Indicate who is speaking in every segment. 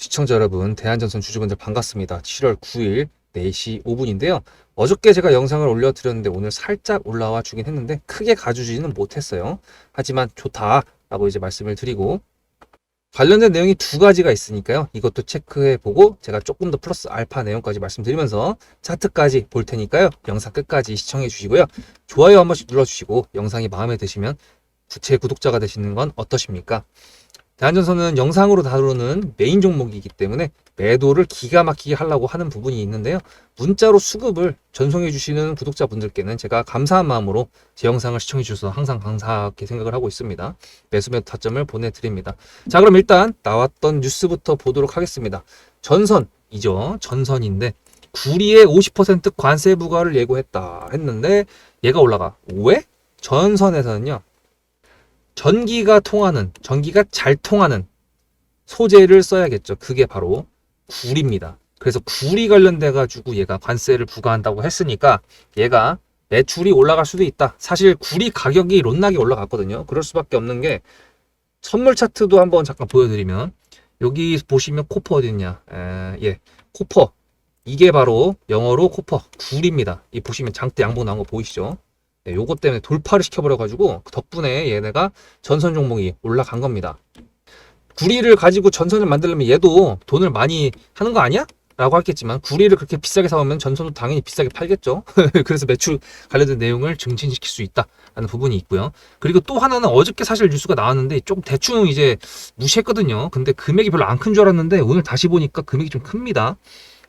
Speaker 1: 시청자 여러분, 대한전선 주주분들 반갑습니다. 7월 9일 4시 5분인데요. 어저께 제가 영상을 올려드렸는데 오늘 살짝 올라와 주긴 했는데 크게 가주지는 못했어요. 하지만 좋다라고 이제 말씀을 드리고 관련된 내용이 두 가지가 있으니까요. 이것도 체크해 보고 제가 조금 더 플러스 알파 내용까지 말씀드리면서 차트까지 볼 테니까요. 영상 끝까지 시청해 주시고요. 좋아요 한 번씩 눌러 주시고 영상이 마음에 드시면 제 구독자가 되시는 건 어떠십니까? 대한전선은 영상으로 다루는 메인 종목이기 때문에 매도를 기가 막히게 하려고 하는 부분이 있는데요. 문자로 수급을 전송해 주시는 구독자분들께는 제가 감사한 마음으로 제 영상을 시청해 주셔서 항상 감사하게 생각을 하고 있습니다. 매수 매도 타점을 보내드립니다. 자 그럼 일단 나왔던 뉴스부터 보도록 하겠습니다. 전선이죠. 전선인데 구리에 50% 관세 부과를 예고했다 했는데 얘가 올라가. 왜? 전선에서는요. 전기가 통하는, 전기가 잘 통하는 소재를 써야겠죠. 그게 바로 구리입니다. 그래서 구리 관련돼 가지고 얘가 관세를 부과한다고 했으니까 얘가 매출이 올라갈 수도 있다. 사실 구리 가격이 롯나게 올라갔거든요. 그럴 수밖에 없는 게 선물 차트도 한번 잠깐 보여드리면 여기 보시면 코퍼 어딨냐? 에, 예, 코퍼. 이게 바로 영어로 코퍼 구리입니다. 이 보시면 장대 양봉 나온 거 보이시죠? 네, 요것 때문에 돌파를 시켜버려가지고 그 덕분에 얘네가 전선 종목이 올라간 겁니다. 구리를 가지고 전선을 만들려면 얘도 돈을 많이 하는 거 아니야? 라고 하겠지만 구리를 그렇게 비싸게 사오면 전선도 당연히 비싸게 팔겠죠. 그래서 매출 관련된 내용을 증진시킬 수 있다라는 부분이 있고요. 그리고 또 하나는 어저께 사실 뉴스가 나왔는데 조금 대충 이제 무시했거든요. 근데 금액이 별로 안 큰 줄 알았는데 오늘 다시 보니까 금액이 좀 큽니다.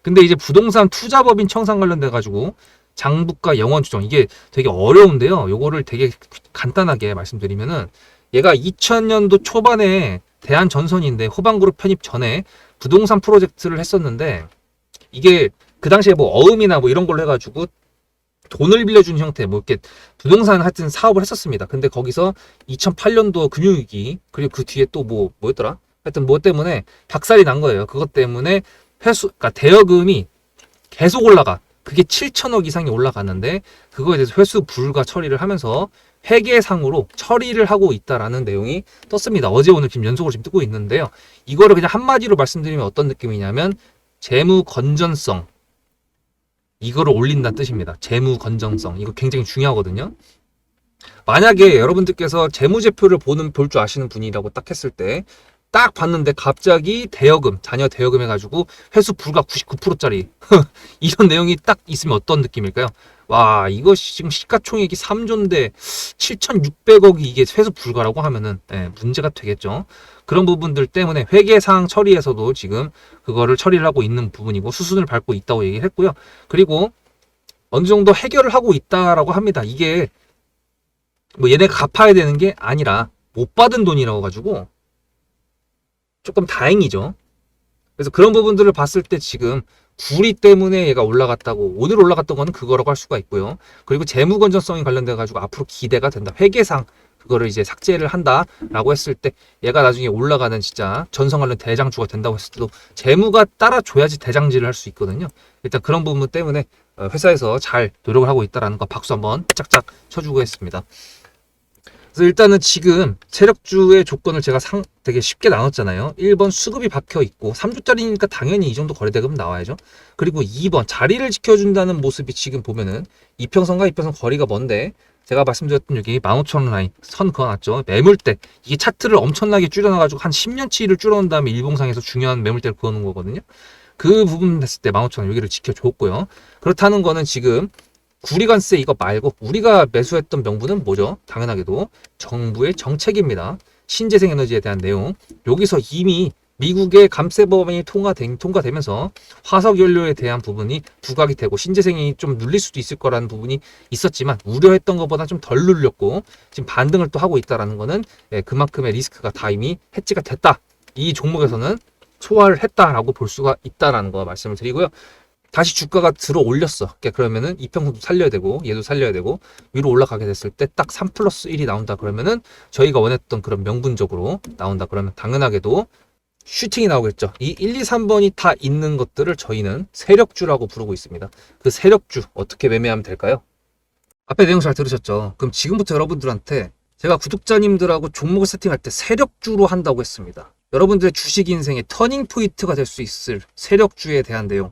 Speaker 1: 근데 이제 부동산 투자법인 청산 관련돼 가지고 장부가 영원 추정 이게 되게 어려운데요. 요거를 되게 간단하게 말씀드리면은 얘가 2000년도 초반에 대한 전선인데 호방그룹 편입 전에 부동산 프로젝트를 했었는데 이게 그 당시에 뭐 어음이나 뭐 이런 걸로 해가지고 돈을 빌려주는 형태 뭐 이렇게 부동산 하여튼 사업을 했었습니다. 근데 거기서 2008년도 금융위기 그리고 그 뒤에 또 뭐 뭐였더라? 하여튼 뭐 때문에 박살이 난 거예요. 그것 때문에 회수 그러니까 대여금이 계속 올라가. 그게 7천억 이상이 올라갔는데 그거에 대해서 회수 불가 처리를 하면서 회계상으로 처리를 하고 있다라는 내용이 떴습니다. 어제 오늘 지금 연속으로 지금 뜨고 있는데요. 이거를 그냥 한마디로 말씀드리면 어떤 느낌이냐면 재무 건전성 이거를 올린다는 뜻입니다. 재무 건전성 이거 굉장히 중요하거든요. 만약에 여러분들께서 재무제표를 보는 볼 줄 아시는 분이라고 딱 했을 때 딱 봤는데 갑자기 대여금, 자녀 대여금 해가지고 회수 불가 99%짜리 이런 내용이 딱 있으면 어떤 느낌일까요? 와, 이거 지금 시가총액이 3조인데 7,600억이 이게 회수 불가라고 하면은 예, 문제가 되겠죠. 그런 부분들 때문에 회계상 처리에서도 지금 그거를 처리를 하고 있는 부분이고 수순을 밟고 있다고 얘기를 했고요. 그리고 어느 정도 해결을 하고 있다라고 합니다. 이게 뭐 얘네가 갚아야 되는 게 아니라 못 받은 돈이라고 가지고 조금 다행이죠. 그래서 그런 부분들을 봤을 때 지금 구리 때문에 얘가 올라갔다고 오늘 올라갔던 거는 그거라고 할 수가 있고요. 그리고 재무 건전성이 관련돼 가지고 앞으로 기대가 된다. 회계상 그거를 이제 삭제를 한다라고 했을 때 얘가 나중에 올라가는 진짜 전성 관련 대장주가 된다고 했을 때도 재무가 따라줘야지 대장질을 할수 있거든요. 일단 그런 부분 때문에 어, 회사에서 잘 노력을 하고 있다라는 거 박수 한번 짝짝 쳐주고 했습니다. 그래서 일단은 지금 세력주의 조건을 제가 상 되게 쉽게 나눴잖아요. 1번 수급이 박혀 있고 3주짜리니까 당연히 이 정도 거래 대금 나와야죠. 그리고 2번 자리를 지켜준다는 모습이 지금 보면은 이평선과 이평선 거리가 먼데 제가 말씀드렸던 여기 15,000원 라인 선 그어놨죠. 매물대 이게 차트를 엄청나게 줄여놔가지고 한 10년치를 줄여놓은 다음에 일봉상에서 중요한 매물대를 그어놓은 거거든요. 그 부분 됐을 때 15,000원 여기를 지켜줬고요. 그렇다는 거는 지금 구리관세 이거 말고 우리가 매수했던 명분은 뭐죠? 당연하게도 정부의 정책입니다. 신재생 에너지에 대한 내용. 여기서 이미 미국의 감세 법안이 통과된, 통과되면서 화석 연료에 대한 부분이 부각이 되고 신재생이 좀 눌릴 수도 있을 거라는 부분이 있었지만 우려했던 것보다 좀 덜 눌렸고 지금 반등을 또 하고 있다라는 거는 예, 그만큼의 리스크가 다 이미 해지가 됐다. 이 종목에서는 소화를 했다라고 볼 수가 있다라는 거 말씀을 드리고요. 다시 주가가 들어 올렸어. 그러니까 그러면은 이평선도 살려야 되고 얘도 살려야 되고 위로 올라가게 됐을 때 딱 3 플러스 1이 나온다 그러면은 저희가 원했던 그런 명분적으로 나온다 그러면 당연하게도 슈팅이 나오겠죠. 이 1, 2, 3번이 다 있는 것들을 저희는 세력주라고 부르고 있습니다. 그 세력주 어떻게 매매하면 될까요? 앞에 내용 잘 들으셨죠? 그럼 지금부터 여러분들한테 제가 구독자님들하고 종목을 세팅할 때 세력주로 한다고 했습니다. 여러분들의 주식 인생의 터닝 포인트가 될 수 있을 세력주에 대한 내용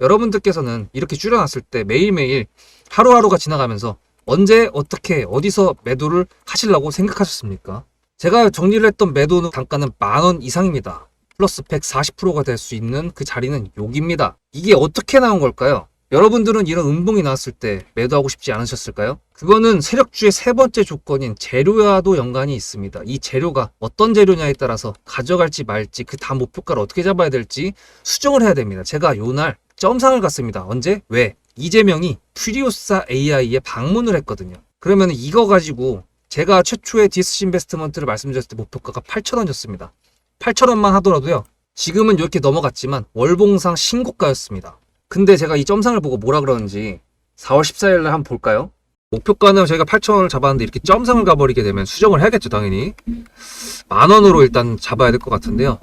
Speaker 1: 여러분들께서는 이렇게 줄여놨을 때 매일매일 하루하루가 지나가면서 언제 어떻게 어디서 매도를 하시려고 생각하셨습니까? 제가 정리를 했던 매도는 단가는 만 원 이상입니다. 플러스 140%가 될 수 있는 그 자리는 여기입니다. 이게 어떻게 나온 걸까요? 여러분들은 이런 음봉이 나왔을 때 매도하고 싶지 않으셨을까요? 그거는 세력주의 세 번째 조건인 재료와도 연관이 있습니다. 이 재료가 어떤 재료냐에 따라서 가져갈지 말지 그 다음 목표가를 어떻게 잡아야 될지 수정을 해야 됩니다. 제가 요날 점상을 갔습니다. 언제? 왜? 이재명이 퓨리오사 AI에 방문을 했거든요. 그러면 이거 가지고 제가 최초의 디스시 인베스트먼트를 말씀드렸을 때 목표가가 8,000원이었습니다. 8,000원만 하더라도요. 지금은 이렇게 넘어갔지만 월봉상 신고가였습니다. 근데 제가 이 점상을 보고 뭐라 그러는지 4월 14일 날 한번 볼까요? 목표가는 저희가 8,000원을 잡았는데 이렇게 점상을 가버리게 되면 수정을 해야겠죠, 당연히. 만 원으로 일단 잡아야 될 것 같은데요.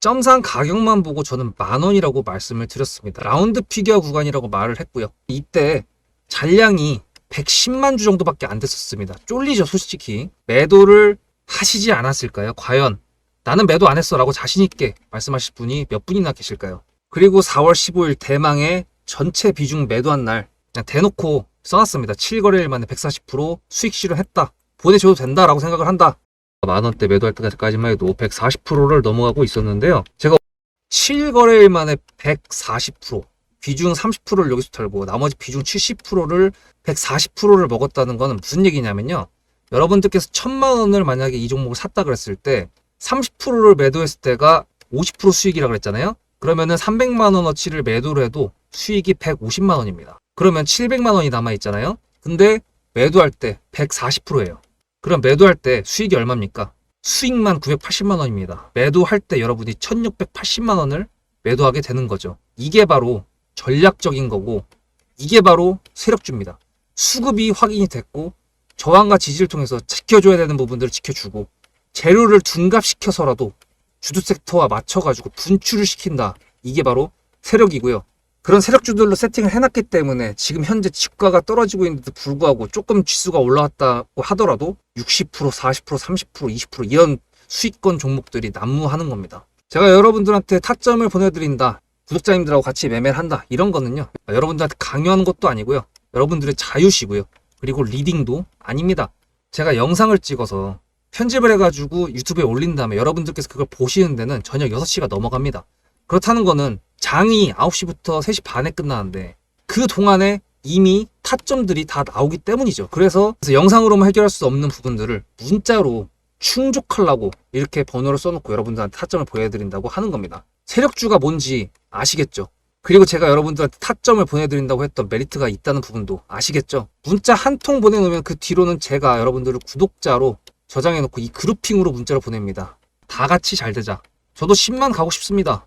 Speaker 1: 점상 가격만 보고 저는 만 원이라고 말씀을 드렸습니다. 라운드 피겨 구간이라고 말을 했고요. 이때 잔량이 110만 주 정도밖에 안 됐었습니다. 쫄리죠, 솔직히. 매도를 하시지 않았을까요? 과연 나는 매도 안 했어 라고 자신있게 말씀하실 분이 몇 분이나 계실까요? 그리고 4월 15일 대망의 전체 비중 매도한 날 그냥 대놓고 써놨습니다. 7거래일 만에 140% 수익 실현했다. 보내줘도 된다라고 생각을 한다. 만 원대 매도할 때까지만 해도 140%를 넘어가고 있었는데요. 제가 7거래일 만에 140% 비중 30%를 여기서 털고 나머지 비중 70%를 140%를 먹었다는 거는 무슨 얘기냐면요. 여러분들께서 천만 원을 만약에 이 종목을 샀다 그랬을 때 30%를 매도했을 때가 50% 수익이라고 그랬잖아요. 그러면은 300만 원어치를 매도를 해도 수익이 150만 원입니다. 그러면 700만 원이 남아 있잖아요. 근데 매도할 때 140%예요. 그럼 매도할 때 수익이 얼마입니까? 수익만 980만 원입니다. 매도할 때 여러분이 1680만 원을 매도하게 되는 거죠. 이게 바로 전략적인 거고 이게 바로 세력주입니다. 수급이 확인이 됐고 저항과 지지를 통해서 지켜줘야 되는 부분들을 지켜주고 재료를 둔갑시켜서라도 주도 섹터와 맞춰가지고 분출을 시킨다. 이게 바로 세력이고요. 그런 세력주들로 세팅을 해놨기 때문에 지금 현재 주가가 떨어지고 있는데도 불구하고 조금 지수가 올라왔다고 하더라도 60%, 40%, 30%, 20% 이런 수익권 종목들이 난무하는 겁니다. 제가 여러분들한테 타점을 보내드린다. 구독자님들하고 같이 매매를 한다. 이런 거는요. 여러분들한테 강요하는 것도 아니고요. 여러분들의 자유시고요. 그리고 리딩도 아닙니다. 제가 영상을 찍어서 편집을 해가지고 유튜브에 올린 다음에 여러분들께서 그걸 보시는 데는 저녁 6시가 넘어갑니다. 그렇다는 거는 장이 9시부터 3시 반에 끝나는데 그 동안에 이미 타점들이 다 나오기 때문이죠. 그래서, 그래서 영상으로만 해결할 수 없는 부분들을 문자로 충족하려고 이렇게 번호를 써놓고 여러분들한테 타점을 보여드린다고 하는 겁니다. 세력주가 뭔지 아시겠죠? 그리고 제가 여러분들한테 타점을 보내드린다고 했던 메리트가 있다는 부분도 아시겠죠? 문자 한 통 보내놓으면 그 뒤로는 제가 여러분들을 구독자로 저장해놓고 이 그룹핑으로 문자를 보냅니다. 다 같이 잘 되자. 저도 10만 가고 싶습니다.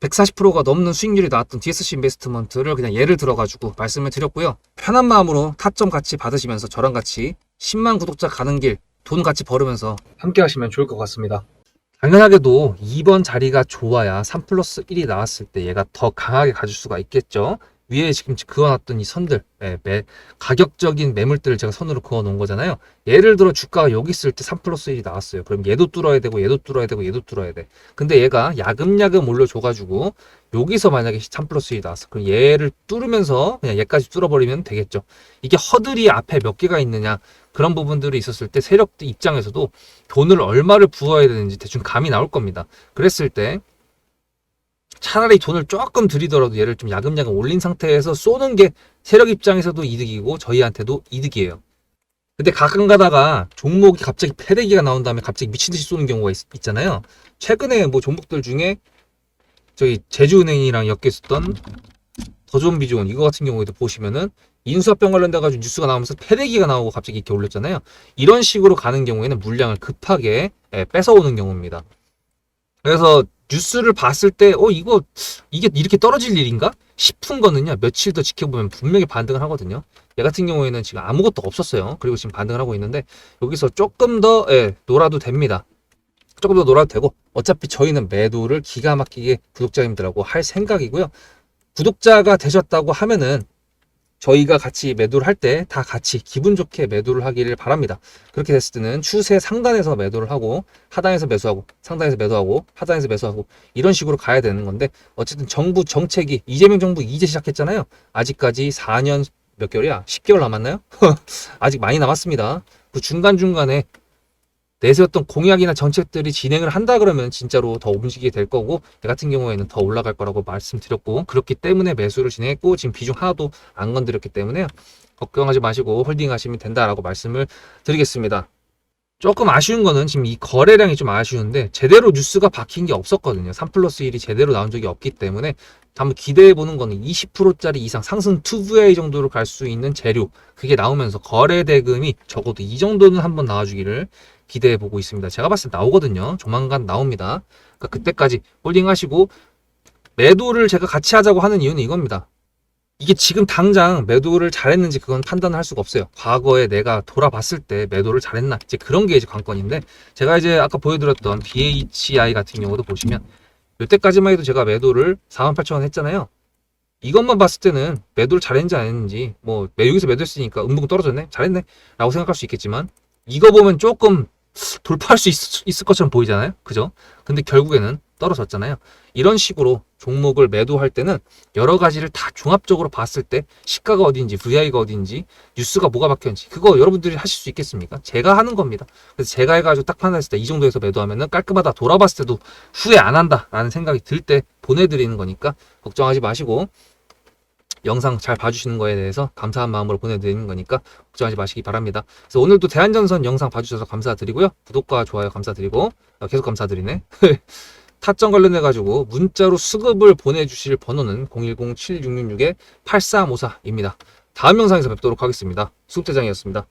Speaker 1: 140%가 넘는 수익률이 나왔던 DSC 인베스트먼트를 그냥 예를 들어가지고 말씀을 드렸고요. 편한 마음으로 타점 같이 받으시면서 저랑 같이 10만 구독자 가는 길 돈 같이 벌으면서 함께 하시면 좋을 것 같습니다. 당연하게도 2번 자리가 좋아야 3 플러스 1이 나왔을 때 얘가 더 강하게 가줄 수가 있겠죠. 위에 지금 그어놨던 이 선들, 예, 매, 가격적인 매물들을 제가 선으로 그어 놓은 거잖아요. 예를 들어 주가가 여기 있을 때 3 플러스 1이 나왔어요. 그럼 얘도 뚫어야 되고, 얘도 뚫어야 되고, 얘도 뚫어야 돼. 근데 얘가 야금야금 올려줘가지고, 여기서 만약에 3 플러스 1이 나왔어. 그럼 얘를 뚫으면서 그냥 얘까지 뚫어버리면 되겠죠. 이게 허들이 앞에 몇 개가 있느냐, 그런 부분들이 있었을 때 세력 입장에서도 돈을 얼마를 부어야 되는지 대충 감이 나올 겁니다. 그랬을 때, 차라리 돈을 조금 들이더라도 얘를 좀 야금야금 올린 상태에서 쏘는 게 세력 입장에서도 이득이고 저희한테도 이득이에요. 근데 가끔 가다가 종목이 갑자기 패대기가 나온 다음에 갑자기 미친 듯이 쏘는 경우가 있, 있잖아요. 최근에 뭐 종목들 중에 저희 제주은행이랑 엮여 있었던 더 좋은 비전 이거 같은 경우에도 보시면은 인수합병 관련돼 가지고 뉴스가 나오면서 패대기가 나오고 갑자기 이렇게 올렸잖아요. 이런 식으로 가는 경우에는 물량을 급하게 예, 뺏어오는 경우입니다. 그래서 뉴스를 봤을 때, 어, 이거, 이게 이렇게 떨어질 일인가? 싶은 거는요, 며칠 더 지켜보면 분명히 반등을 하거든요. 얘 같은 경우에는 지금 아무것도 없었어요. 그리고 지금 반등을 하고 있는데, 여기서 조금 더, 예, 놀아도 됩니다. 조금 더 놀아도 되고, 어차피 저희는 매도를 기가 막히게 구독자님들하고 할 생각이고요. 구독자가 되셨다고 하면은, 저희가 같이 매도를 할 때 다 같이 기분 좋게 매도를 하기를 바랍니다. 그렇게 됐을 때는 추세 상단에서 매도를 하고 하단에서 매수하고 상단에서 매도하고 하단에서 매수하고 이런 식으로 가야 되는 건데 어쨌든 정부 정책이 이재명 정부 이제 시작했잖아요. 아직까지 4년 몇 개월이야? 10개월 남았나요? 아직 많이 남았습니다. 그 중간중간에 내세웠던 공약이나 정책들이 진행을 한다 그러면 진짜로 더 움직이게 될 거고 얘 같은 경우에는 더 올라갈 거라고 말씀드렸고 그렇기 때문에 매수를 진행했고 지금 비중 하나도 안 건드렸기 때문에 걱정하지 마시고 홀딩 하시면 된다라고 말씀을 드리겠습니다. 조금 아쉬운 거는 지금 이 거래량이 좀 아쉬운데 제대로 뉴스가 박힌 게 없었거든요. 3 플러스 1이 제대로 나온 적이 없기 때문에 한번 기대해 보는 거는 20%짜리 이상 상승 투브웨이 정도로 갈 수 있는 재료 그게 나오면서 거래 대금이 적어도 이 정도는 한번 나와주기를 기대해 보고 있습니다. 제가 봤을 때 나오거든요. 조만간 나옵니다. 그러니까 그때까지 홀딩 하시고 매도를 제가 같이 하자고 하는 이유는 이겁니다. 이게 지금 당장 매도를 잘했는지 그건 판단을 할 수가 없어요. 과거에 내가 돌아봤을 때 매도를 잘했나 이제 그런 게 이제 관건인데 제가 이제 아까 보여드렸던 BHI 같은 경우도 보시면 이때까지만 해도 제가 매도를 48,000원 했잖아요. 이것만 봤을 때는 매도를 잘했는지 안 했는지 뭐 여기서 매도했으니까 음봉 떨어졌네 잘했네 라고 생각할 수 있겠지만 이거 보면 조금 돌파할 수 있, 있을 것처럼 보이잖아요. 그죠? 근데 결국에는 떨어졌잖아요. 이런 식으로 종목을 매도할 때는 여러 가지를 다 종합적으로 봤을 때 시가가 어딘지, VI가 어딘지, 뉴스가 뭐가 박혀있는지 그거 여러분들이 하실 수 있겠습니까? 제가 하는 겁니다. 그래서 제가 해가지고 딱 판단했을 때 이 정도에서 매도하면은 깔끔하다 돌아봤을 때도 후회 안 한다라는 생각이 들 때 보내드리는 거니까 걱정하지 마시고 영상 잘 봐주시는 거에 대해서 감사한 마음으로 보내드리는 거니까 걱정하지 마시기 바랍니다. 그래서 오늘도 대한전선 영상 봐주셔서 감사드리고요. 구독과 좋아요 감사드리고 어, 계속 감사드리네. 타점 관련해 가지고 문자로 수급을 보내주실 번호는 010-7666-8354입니다. 다음 영상에서 뵙도록 하겠습니다. 수급대장이었습니다.